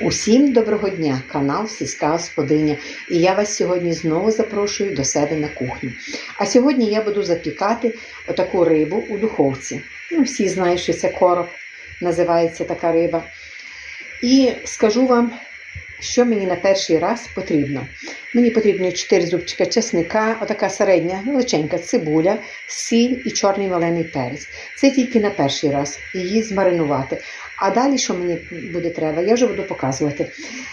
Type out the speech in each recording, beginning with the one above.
Усім доброго дня, канал Сільська Господиня. І я вас сьогодні знову запрошую до себе на кухню. А сьогодні я буду запікати отаку рибу у духовці. Ну, всі знають, що це короб, називається така риба. І скажу вам, що мені на перший раз потрібно. Мені потрібно 4 зубчика чесника, отака середня, величенька цибуля, сіль і чорний малений перець. Це тільки на перший раз її змаринувати. А далі, що мені буде треба, я вже буду показувати.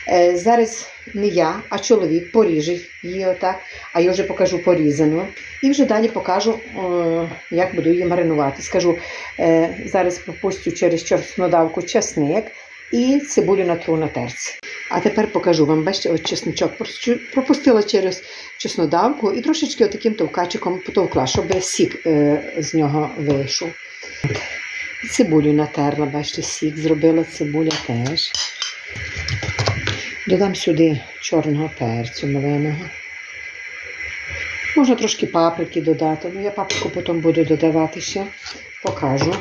Е, зараз не я, а чоловік поріже її отак, а я вже покажу порізану. І вже далі покажу, о, як буду її маринувати. Скажу, е, зараз пропустю через чорнодавку чесник і цибулю натру на терці. А тепер покажу вам, бачите, от чесничок пропустила через чеснодавку і трошечки отаким товкачиком потовкла, щоб сік е, з нього вийшов. Цибулю натерла, бачите, сік зробила цибуля теж. Додам сюди чорного перцю меленого. Можна трошки паприки додати, ну я паприку потім буду додавати ще, покажу.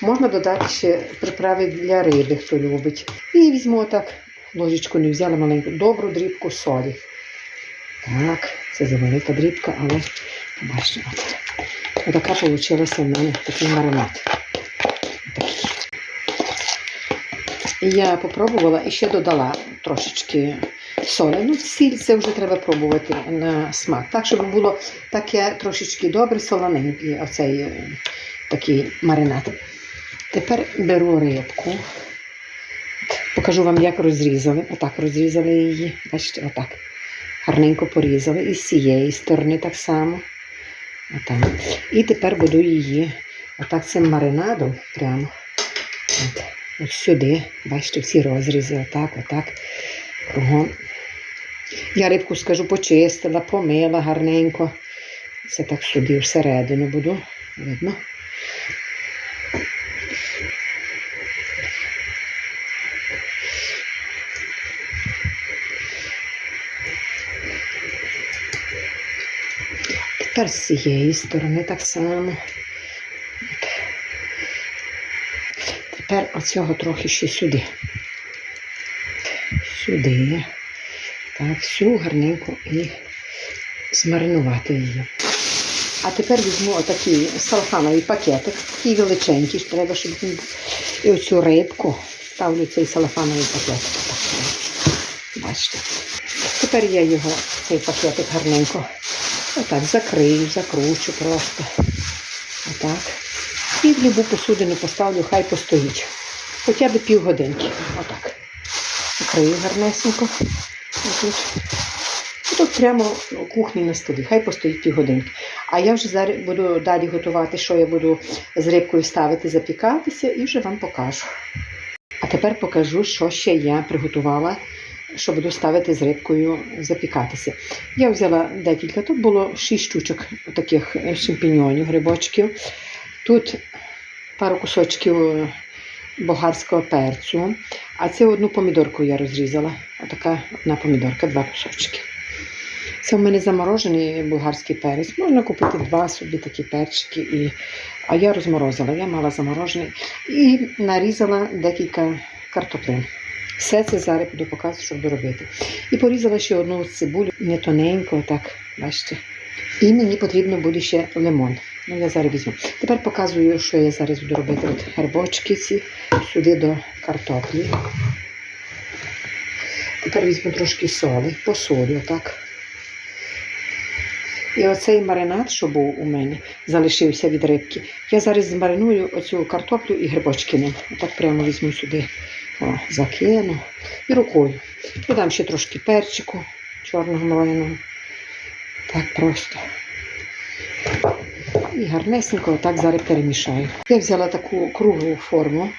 Можна додати ще приправи для риби, хто любить. І візьму так, ложечку не взяла маленьку, добру дрібку солі. Так, це завелика дрібка, але побачите, от. Отака вийшла в мене такий маринад. Я попробувала і ще додала трошечки солі. Ну, сіль це вже треба пробувати на смак. Так, щоб було таке трошечки добре, солоненький оцей е, такий маринад. Тепер беру рибку. Покажу вам, як розрізали. Отак розрізали її. Бачите, отак. Гарненько порізали. І з цієї сторони так само. Отак. І тепер буду її отак цим маринадом прямо. От. От сюди, бачите, всі розрізи, отак, отак, кругом. Я рибку, скажу, почистила, помила гарненько. Це так сюди всередину буду, видно. Тепер з цієї сторони так само. Тепер оцього трохи ще сюди. Сюди. Так, всю гарненько і змаринувати її. А тепер візьму отакий салфановий пакетик, такий величенький, ж треба, щоб він був. І оцю рибку ставлю цей салфановий пакетик. Бачите. Тепер я його, цей пакетик гарненько, отак закрию, закручу просто. Отак. В любу посудину поставлю, хай постоїть. Хоча б півгодинки. Отак. Закрию гарнесенько. Отут. Тут прямо у кухні на столі. Хай постоїть півгодинки. А я вже зараз буду далі готувати, що я буду з рибкою ставити, запікатися, і вже вам покажу. А тепер покажу, що ще я приготувала, що буду ставити з рибкою запікатися. Я взяла декілька, тут було 6 штучок таких шампіньонів, грибочків. Тут пару кусочків е, болгарського перцю, а це одну помідорку я розрізала. Отака одна помідорка, два кусочки. Це в мене заморожений болгарський перець. Можна купити два собі такі перчики. І... А я розморозила, я мала заморожений. І нарізала декілька картоплин. Все це зараз буду показувати, що буду робити. І порізала ще одну цибулю, не тоненько, так, бачите. І мені потрібно буде ще лимон. Ну, я зараз візьму. Тепер показую, що я зараз буду робити. От грибочки ці сюди до картоплі. Тепер візьму трошки соли, посолю, так. І оцей маринад, що був у мене, залишився від рибки. Я зараз змариную оцю картоплю і грибочки ним. Отак прямо візьму сюди, о, закину і рукою. Додам ще трошки перчику чорного маленого. Так просто. І гарнесенько отак зараз перемішаю. Я взяла таку круглу форму,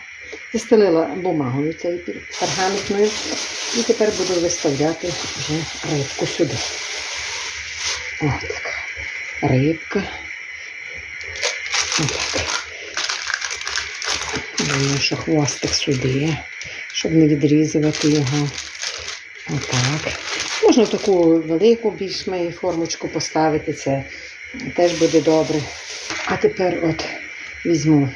застелила бумагою цією пергаментною і тепер буду виставляти вже рибку сюди. Ось така рибка. Отак. Хвостик сюди, щоб не відрізувати його. Отак. Можна таку велику більш формочку поставити, це теж буде добре. А тепер от візьму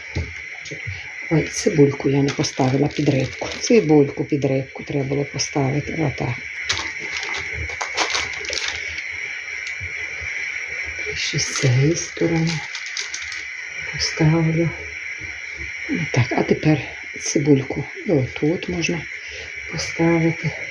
Ой, цибульку я не поставила під рибку. Цибульку під рибку треба було поставити. Отак. Ще з цієї сторони поставлю. Так, а тепер цибульку. І отут можна поставити.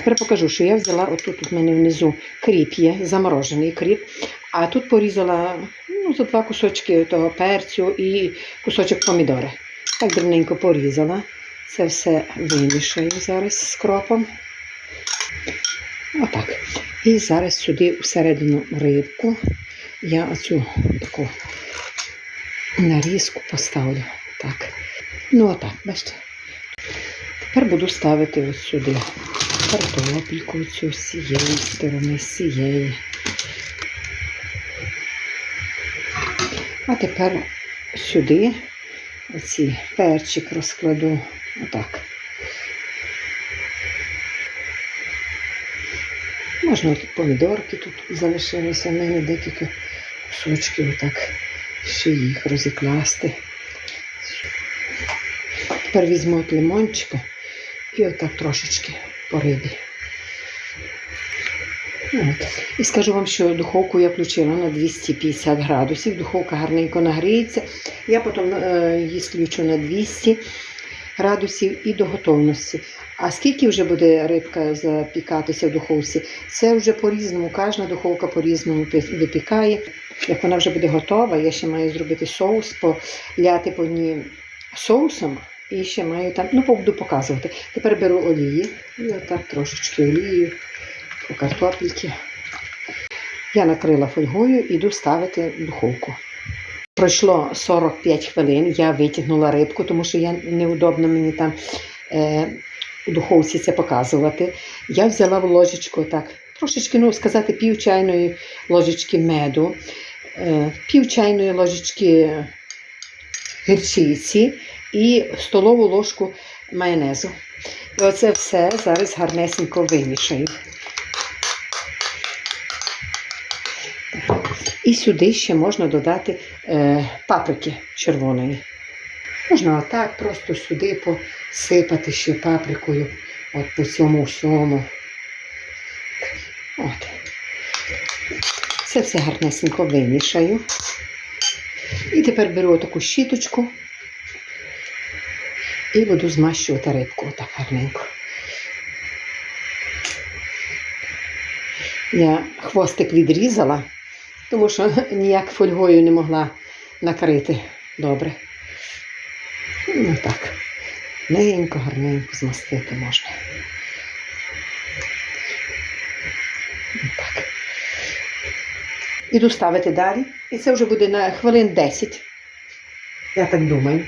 Тепер покажу, що я взяла отут тут в мене внизу кріп є, заморожений кріп, а тут порізала ну, за два кусочки того перцю і кусочок помідори. Так дрібненько порізала. Це все вимішаю зараз з кропом. Отак. І зараз сюди всередину рибку я оцю таку нарізку поставлю. Так. Ну отак, бачите. Тепер буду ставити ось сюди картопельку цю з цієї сторони, з цієї. А тепер сюди оці перчик розкладу отак. Можна от помідорки тут залишилося, в мене декілька кусочків отак ще їх розікласти. Тепер візьму от лимончика і отак трошечки по рибі. От. І скажу вам, що духовку я включила на 250 градусів. Духовка гарненько нагріється. Я потім е, її включу на 200 градусів і до готовності. А скільки вже буде рибка запікатися в духовці, це вже по-різному. Кожна духовка по-різному випікає. Як вона вже буде готова, я ще маю зробити соус, поляти по ній соусом. І ще маю там, ну буду показувати. Тепер беру олії і отак трошечки олії по картопельки. Я накрила фольгою і йду ставити в духовку. Пройшло 45 хвилин, я витягнула рибку, тому що я неудобно мені там е, у духовці це показувати. Я взяла в ложечку так, трошечки, ну сказати, пів чайної ложечки меду, е, пів чайної ложечки гірчиці і столову ложку майонезу. І оце все зараз гарнесенько вимішаю. І сюди ще можна додати е, паприки червоної. Можна отак просто сюди посипати ще паприкою, от по цьому всьому. От. Це все гарнесенько вимішаю. І тепер беру таку щіточку і буду змащувати рибку отак гарненько. Я хвостик відрізала, тому що ніяк фольгою не могла накрити добре. Ну так, легенько, гарненько змастити можна. Так. Іду ставити далі. І це вже буде на хвилин 10. Я так думаю.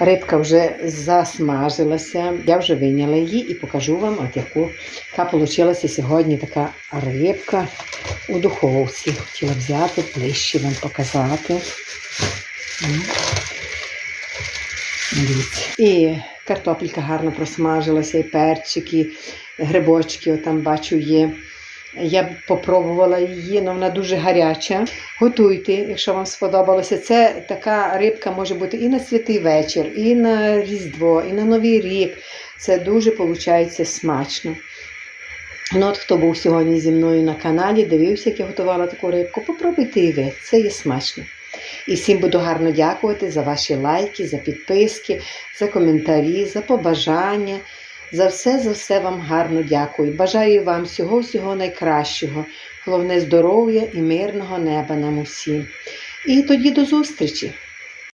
Рибка вже засмажилася, я вже вийняла її і покажу вам, от яку, яка вийшла сьогодні така рибка у духовці. Хотіла взяти, ближче вам показати. І картопелька гарно просмажилася, і перчик, і грибочки, отам бачу є. Я б попробувала її, але вона дуже гаряча. Готуйте, якщо вам сподобалося. Це така рибка може бути і на святий вечір, і на Різдво, і на Новий рік. Це дуже виходить смачно. Ну, от хто був сьогодні зі мною на каналі, дивився, як я готувала таку рибку, попробуйте і ви. Це є смачно. І всім буду гарно дякувати за ваші лайки, за підписки, за коментарі, за побажання. За все, за все вам гарно дякую. Бажаю вам всього-всього найкращого. Головне здоров'я і мирного неба нам усім. І тоді до зустрічі!